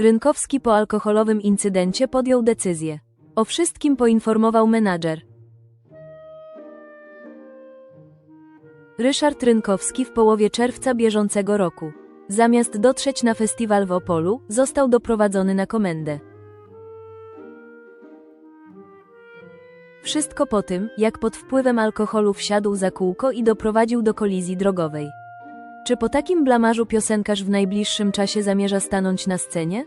Rynkowski po alkoholowym incydencie podjął decyzję. O wszystkim poinformował menadżer. Ryszard Rynkowski w połowie czerwca bieżącego roku. Zamiast dotrzeć na festiwal w Opolu, został doprowadzony na komendę. Wszystko po tym, jak pod wpływem alkoholu wsiadł za kółko i doprowadził do kolizji drogowej. Czy po takim blamarzu piosenkarz w najbliższym czasie zamierza stanąć na scenie?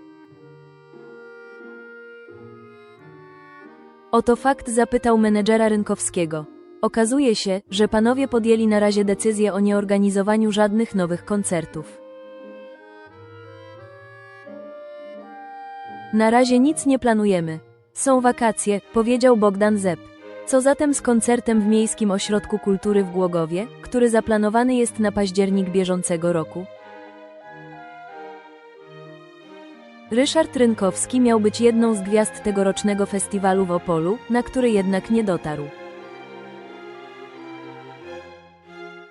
Oto fakt zapytał menedżera Rynkowskiego. Okazuje się, że panowie podjęli na razie decyzję o nieorganizowaniu żadnych nowych koncertów. Na razie nic nie planujemy. Są wakacje, powiedział Bogdan Zepp. Co zatem z koncertem w Miejskim Ośrodku Kultury w Głogowie, który zaplanowany jest na październik bieżącego roku? Ryszard Rynkowski miał być jedną z gwiazd tegorocznego festiwalu w Opolu, na który jednak nie dotarł.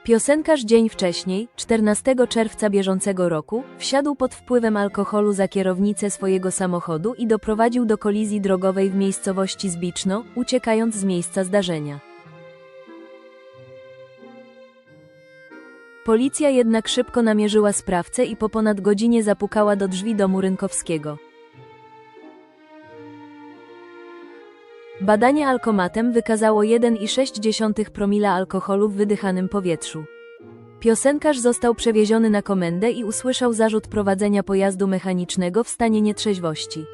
Piosenkarz dzień wcześniej, 14 czerwca bieżącego roku, wsiadł pod wpływem alkoholu za kierownicę swojego samochodu i doprowadził do kolizji drogowej w miejscowości Zbiczno, uciekając z miejsca zdarzenia. Policja jednak szybko namierzyła sprawcę i po ponad godzinie zapukała do drzwi domu Rynkowskiego. Badanie alkomatem wykazało 1,6 promila alkoholu w wydychanym powietrzu. Piosenkarz został przewieziony na komendę i usłyszał zarzut prowadzenia pojazdu mechanicznego w stanie nietrzeźwości.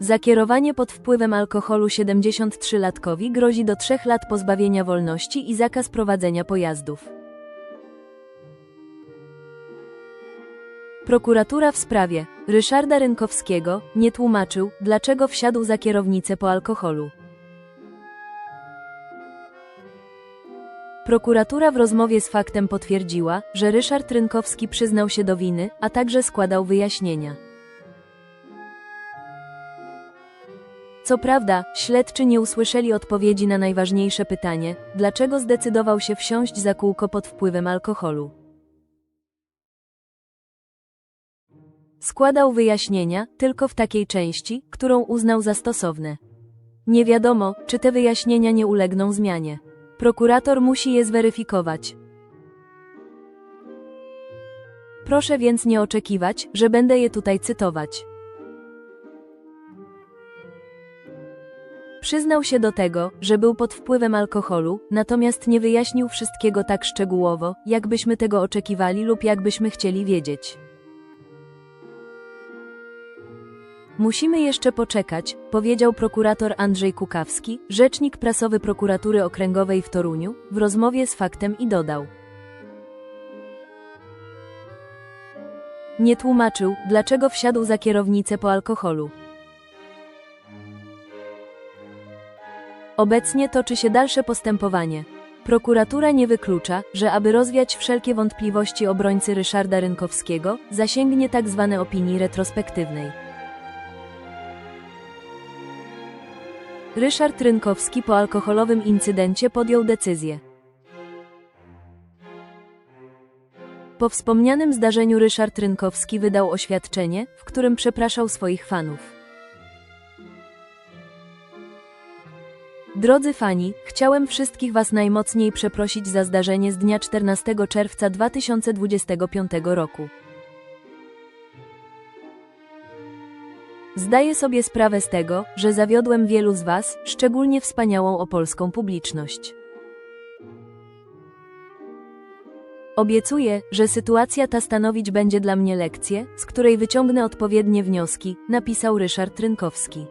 Za kierowanie pod wpływem alkoholu 73-latkowi grozi do 3 lat pozbawienia wolności i zakaz prowadzenia pojazdów. Prokuratura w sprawie Ryszarda Rynkowskiego nie tłumaczył, dlaczego wsiadł za kierownicę po alkoholu. Prokuratura w rozmowie z faktem potwierdziła, że Ryszard Rynkowski przyznał się do winy, a także składał wyjaśnienia. Co prawda, śledczy nie usłyszeli odpowiedzi na najważniejsze pytanie, dlaczego zdecydował się wsiąść za kółko pod wpływem alkoholu. Składał wyjaśnienia tylko w takiej części, którą uznał za stosowne. Nie wiadomo, czy te wyjaśnienia nie ulegną zmianie. Prokurator musi je zweryfikować. Proszę więc nie oczekiwać, że będę je tutaj cytować. Przyznał się do tego, że był pod wpływem alkoholu, natomiast nie wyjaśnił wszystkiego tak szczegółowo, jakbyśmy tego oczekiwali lub jakbyśmy chcieli wiedzieć. Musimy jeszcze poczekać, powiedział prokurator Andrzej Kukawski, rzecznik prasowy prokuratury okręgowej w Toruniu, w rozmowie z faktem i dodał. Nie tłumaczył, dlaczego wsiadł za kierownicę po alkoholu. Obecnie toczy się dalsze postępowanie. Prokuratura nie wyklucza, że aby rozwiać wszelkie wątpliwości obrońcy Ryszarda Rynkowskiego, zasięgnie tzw. opinii retrospektywnej. Ryszard Rynkowski po alkoholowym incydencie podjął decyzję. Po wspomnianym zdarzeniu Ryszard Rynkowski wydał oświadczenie, w którym przepraszał swoich fanów. Drodzy fani, chciałem wszystkich Was najmocniej przeprosić za zdarzenie z dnia 14 czerwca 2025 roku. Zdaję sobie sprawę z tego, że zawiodłem wielu z Was, szczególnie wspaniałą opolską publiczność. Obiecuję, że sytuacja ta stanowić będzie dla mnie lekcję, z której wyciągnę odpowiednie wnioski, napisał Ryszard Rynkowski.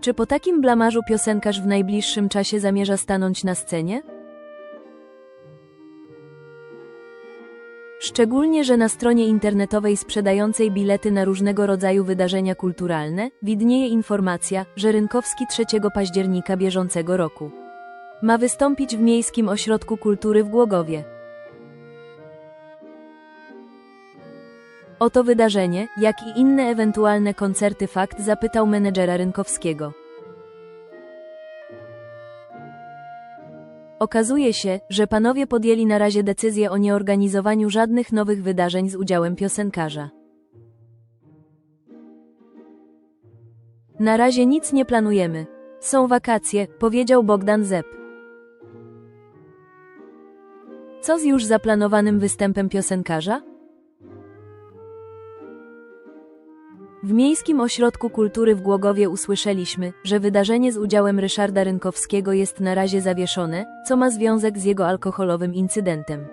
Czy po takim blamarzu piosenkarz w najbliższym czasie zamierza stanąć na scenie? Szczególnie, że na stronie internetowej sprzedającej bilety na różnego rodzaju wydarzenia kulturalne widnieje informacja, że Rynkowski 3 października bieżącego roku ma wystąpić w Miejskim Ośrodku Kultury w Głogowie. O to wydarzenie, jak i inne ewentualne koncerty fakt zapytał menedżera Rynkowskiego. Okazuje się, że panowie podjęli na razie decyzję o nieorganizowaniu żadnych nowych wydarzeń z udziałem piosenkarza. Na razie nic nie planujemy. Są wakacje, powiedział Bogdan Zep. Co z już zaplanowanym występem piosenkarza? W Miejskim Ośrodku Kultury w Głogowie usłyszeliśmy, że wydarzenie z udziałem Ryszarda Rynkowskiego jest na razie zawieszone, co ma związek z jego alkoholowym incydentem.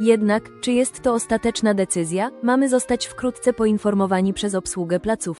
Jednak, czy jest to ostateczna decyzja, mamy zostać wkrótce poinformowani przez obsługę placówki.